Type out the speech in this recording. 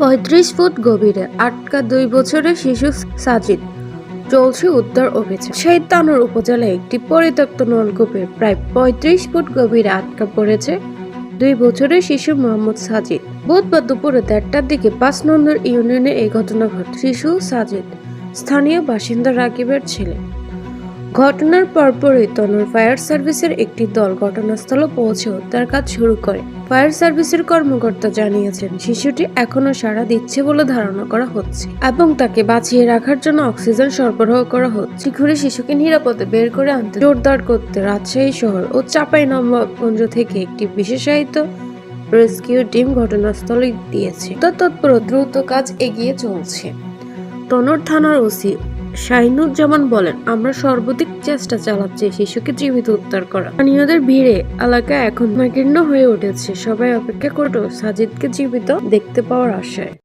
পঁয়ত্রিশ ফুট গভীরে আটকা দুই বছরের শিশু সাজিদ চলছে উদ্ধার অভিযান। শৈতানুর উপজেলায় একটি পরিত্যক্ত নলকূপে প্রায় পঁয়ত্রিশ ফুট গভীরে আটকা পড়েছে দুই বছরের শিশু মোহাম্মদ সাজিদ। বুধবার দুপুরে দেড়টার দিকে পাঁচ নম্বর ইউনিয়নে এই ঘটনা ঘটে। শিশু সাজিদ, স্থানীয় বাসিন্দা রাকিবের ছেলে। ঘটনার পরপরই তনুর ফায়ার সার্ভিসের একটি দল ঘটনাস্থলে পৌঁছে উদ্ধার কাজ শুরু করে। ফায়ার সার্ভিসের কর্মকর্তা জানিয়েছেন, শিশুটি এখনও সাড়া দিচ্ছে বলে ধারণা করা হচ্ছে এবং তাকে বাঁচিয়ে রাখার জন্য অক্সিজেন সরবরাহ করা হচ্ছে। ঘুরে শিশুকে নিরাপদে বের করে আনতে জোরদার করতে রাজশাহী শহর ও চাপাই নবাবগঞ্জ থেকে একটি বিশেষায়িত রেস্কিউ টিম ঘটনাস্থলে দিয়েছে তৎপর দ্রুত কাজ এগিয়ে চলছে। তনর থানার ওসি শাহিনুজ্জামান বলেন, আমরা সর্বাধিক চেষ্টা চালাচ্ছি শিশুকে জীবিত উদ্ধার করা। স্থানীয়দের ভিড়ে এলাকা এখন সংকীর্ণ হয়ে উঠেছে। সবাই অপেক্ষা করো সাজিদকে জীবিত দেখতে পাওয়ার আশায়।